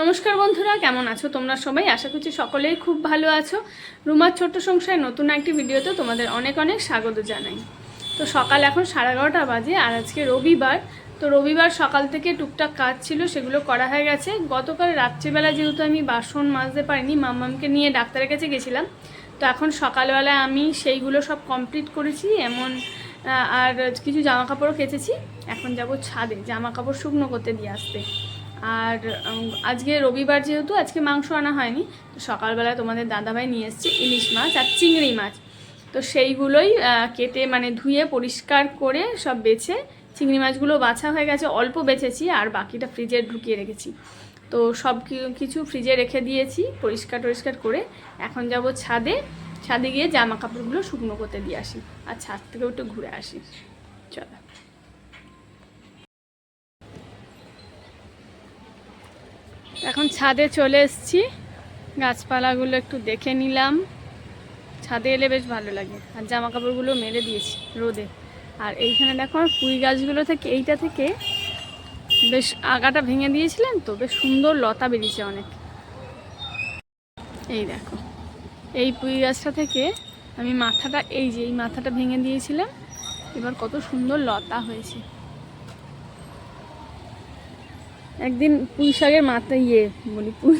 নমস্কার বন্ধুরা, কেমন আছো তোমরা সবাই? আশা করছি সকলেই খুব ভালো আছো। রুমার ছোট্ট সংসারে নতুন একটি ভিডিওতে তোমাদের অনেক অনেক স্বাগত জানাই। তো সকাল এখন সাড়ে এগারোটা বাজে, আর আজকে রবিবার। তো রবিবার সকাল থেকে টুকটাক কাজ ছিল, সেগুলো করা হয়ে গেছে। গতকাল রাত্রিবেলা যেহেতু আমি বাসন মাজতে পারিনি, মাম্মামকে নিয়ে ডাক্তারের কাছে গেছিলাম। তো এখন সকালবেলা আমি সেইগুলো সব কমপ্লিট করেছি, এমন আর কিছু জামা কাপড়ও কেচেছি। এখন যাব ছাদে জামা কাপড় শুকনো করতে দিয়ে আসতে। আর আজকে রবিবার যেহেতু, আজকে মাংস আনা হয়নি, তো সকালবেলা তোমাদের দাদাভাই নিয়ে এসছে ইলিশ মাছ আর চিংড়ি মাছ। তো সেইগুলোই কেটে মানে ধুয়ে পরিষ্কার করে সব বেছে, চিংড়ি মাছগুলো বাছা হয়ে গেছে, অল্প বেছেছি আর বাকিটা ফ্রিজে ঢুকিয়ে রেখেছি। তো সব কিছু ফ্রিজে রেখে দিয়েছি, পরিষ্কার টরিষ্কার করে। এখন যাব ছাদে ছাদে গিয়ে জামা কাপড়গুলো শুকনো করতে দিয়ে আসি। আর ছাদ থেকেও একটু ঘুরে আসি। চলো। এখন ছাদে চলে এসেছি। গাছপালাগুলো একটু দেখে নিলাম। ছাদে এলে বেশ ভালো লাগে। আর জামা কাপড়গুলো মেলে দিয়েছি রোদে। আর এইখানে দেখো পুঁই গাছগুলো থেকে, এইটা থেকে বেশ আগাটা ভেঙে দিয়েছিলেন তো, বেশ সুন্দর লতা বেরিয়েছে অনেক। এই দেখো, এই পুঁই গাছটা থেকে আমি মাথাটা, এই যে এই মাথাটা ভেঙে দিয়েছিলাম। এবার কত সুন্দর লতা হয়েছে। একদিন পুঁই শাকের মাথা ইয়ে বলি পুঁই,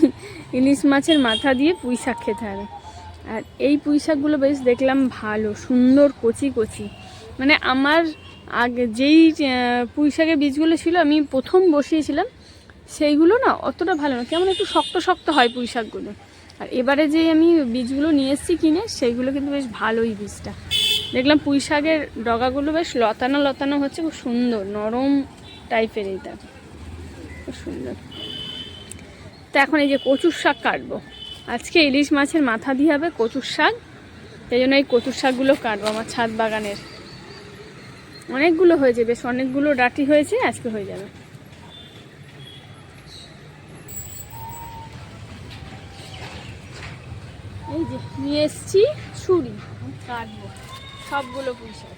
ইলিশ মাছের মাথা দিয়ে পুঁই শাক খেতে হবে। আর এই পুঁই শাকগুলো বেশ দেখলাম ভালো, সুন্দর, কচি কচি। মানে আমার আগে যেই পুঁই শাকের বীজগুলো ছিল, আমি প্রথম বসিয়েছিলাম, সেইগুলো না অতটা ভালো না, কেমন একটু শক্ত শক্ত হয় পুঁই শাকগুলো। আর এবারে যে আমি বীজগুলো নিয়ে এসেছি কিনে, সেইগুলো কিন্তু বেশ ভালোই বীজটা। দেখলাম পুঁই শাকের ডগাগুলো বেশ লতানো লতানো হচ্ছে, খুব সুন্দর, নরম টাইপের এইটা। সুন্দর। তো এখন এই যে কচুর শাক কাটবো। আজকে ইলিশ মাছের মাথা দিয়ে হবে কচুর শাক। সেই জন্য এই কচুর শাকগুলো কাটবো আমার ছাদ বাগানের। অনেকগুলো হয়েছে, বেশ অনেকগুলো ডাটি হয়েছে, আজকে হয়ে যাবে। এই যে নিয়ে এসছি ছুরি, কাটবো। সবগুলো পুঁই শাক।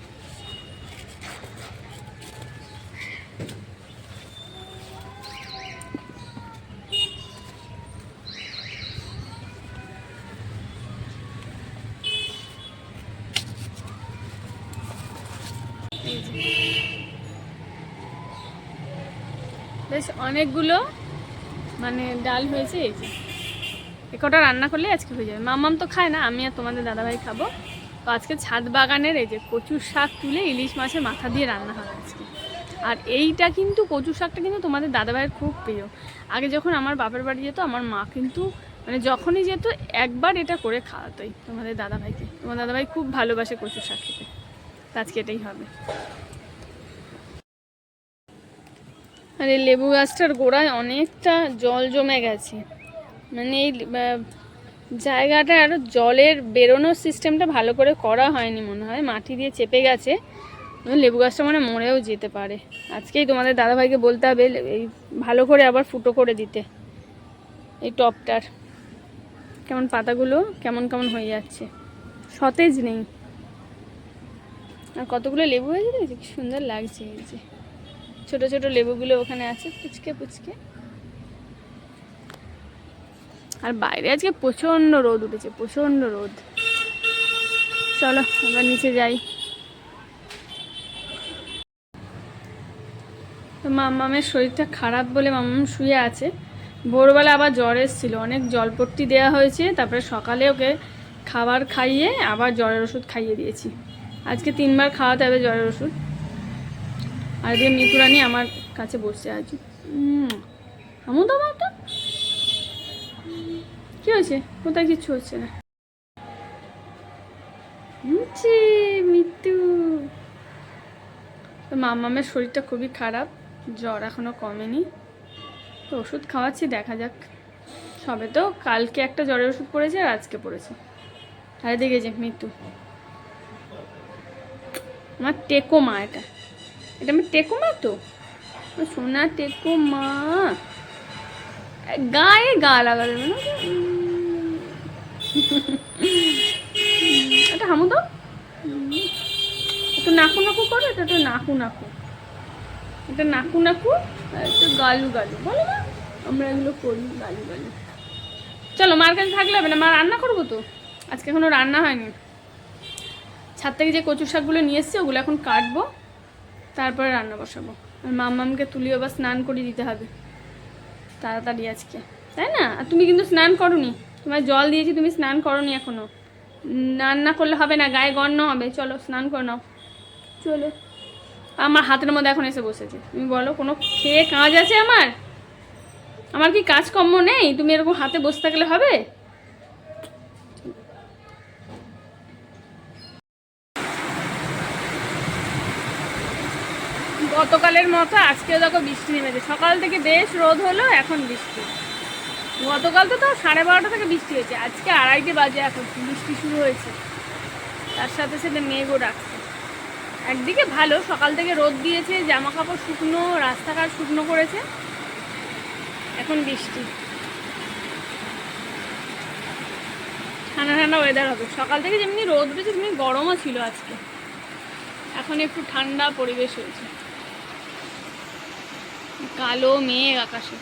বেশ, অনেকগুলো মানে ডাল হয়েছে এই যে। কটা রান্না করলে আজকে হয়ে যাবে। মামাম তো খায় না, আমি আর তোমাদের দাদাভাই খাব। তো আজকে ছাদ বাগানের এই যে কচুর শাক তুলে ইলিশ মাছের মাথা দিয়ে রান্না হবে আজকে। আর এইটা কিন্তু কচুর শাকটা কিন্তু তোমাদের দাদাভাইয়ের খুব প্রিয়। আগে যখন আমার বাপের বাড়ি যেত, আমার মা কিন্তু মানে যখনই যেত, একবার এটা করে খাওয়াতোই তোমাদের দাদাভাইকে। তোমার দাদাভাই খুব ভালোবাসে কচুর শাক খেতে। আজকে এটাই হবে। আর এই লেবু গাছটার গোড়ায় অনেকটা জল জমে গেছে। মানে এই আহ, জায়গাটা আরও জলের বেরোনোর সিস্টেমটা ভালো করে করা হয়নি মনে হয় মাটি দিয়ে চেপে গেছে। লেবু গাছটা মানে মরেও যেতে পারে। আজকেই তোমাদের দাদাভাইকে বলতে হবে এই ভালো করে আবার ফুটো করে দিতে এই টপটার। কেমন পাতাগুলো কেমন কেমন হয়ে যাচ্ছে। সতেজ নেই। আর কতগুলো লেবু হয়ে দেখেছি কি সুন্দর লাগছে এই যে। ছোট ছোট লেবুগুলো ওখানে আছে, পুচকে পুচকে। আর বাইরে আজকে প্রচণ্ড রোদ উঠেছে, প্রচণ্ড রোদ। চলো এবার নিচে যাই। তো মামামের শরীরটা খারাপ বলে মামাম শুয়ে আছে। ভোরবেলা আবার জ্বর এসেছিল, অনেক জলপট্টি দেওয়া হয়েছে, তারপরে সকালে ওকে খাবার খাইয়ে আবার জ্বরের ওষুধ খাইয়ে দিয়েছি। আজকে তিনবার খাওয়াতে হবে জ্বরের ওষুধ। আর এদিকে মিতুরানি আমার কাছে বসে আছে। আমন তো? মাটা কি হয়েছে? কোথায় কিচ্ছু হচ্ছে না? ছি, মিতু তো মামামের শরীরটা খুবই খারাপ জ্বর এখনও কমেনি। তো ওষুধ খাওয়াচ্ছি দেখা যাক। সবে তো কালকে একটা জ্বরের ওষুধ পড়েছে আর আজকে পড়েছে। আর যে মৃত্যু। আমার টেকো মা এটা। এটা আমার টেকো মা তো সোনা টেকো মা গায়ে গা লাগা দেবে না এটা হামু দাও। একটু নাকু নাকু করো, এটা তো নাকু নাকু। এটা নাকু নাকু একটু গালু গালু। বলো না আমরা এগুলো করি গালু গালু। চলো, মার কাছে থাকলে হবে না। মা রান্না করব তো? আজকে এখনও রান্না হয়নি। ছাদ থেকে যে কচু শাকগুলো নিয়ে এসছি, ওগুলো এখন কাটবো। তারপরে রান্না বসাবো। আর মাম্মামকে তুলিও বা স্নান করিয়ে দিতে হবে। তাড়াতাড়ি আজকে। তাই না? আর তুমি কিন্তু স্নান করনি। তোমার জল দিয়েছি, তুমি স্নান করনি এখনও। স্নান না করলে হবে না, গায়ে গণ্য হবে। চলো, স্নান করে নাও। চলো। আমার হাতের মধ্যে এখন এসে বসেছে। তুমি বলো, কোনো খেয়ে কাজ আছে আমার? আমার কি কাজকর্ম নেই? তুমি এরকম হাতে বসে থাকলে হবে? গতকালের মতো আজকেও দেখো বৃষ্টি নেমেছে। সকাল থেকে বেশ রোদ হলো, এখন বৃষ্টি। গতকাল তো তো সাড়ে বারোটা থেকে বৃষ্টি হয়েছে। আজকে আড়াইটে বাজে এখন, বৃষ্টি শুরু হয়েছে। তার সাথে সাথে মেঘও ডাকছে। একদিকে ভালো, সকাল থেকে রোদ দিয়েছে জামা কাপড় শুকনো, রাস্তাঘাট শুকনো করেছে। এখন বৃষ্টি। ঠান্ডা ঠান্ডা ওয়েদার হবে। সকাল থেকে যেমনি রোদ উঠেছে, তেমনি গরমও ছিল আজকে। এখন একটু ঠান্ডা পরিবেশ হয়েছে। কালো মেঘ আকাশে।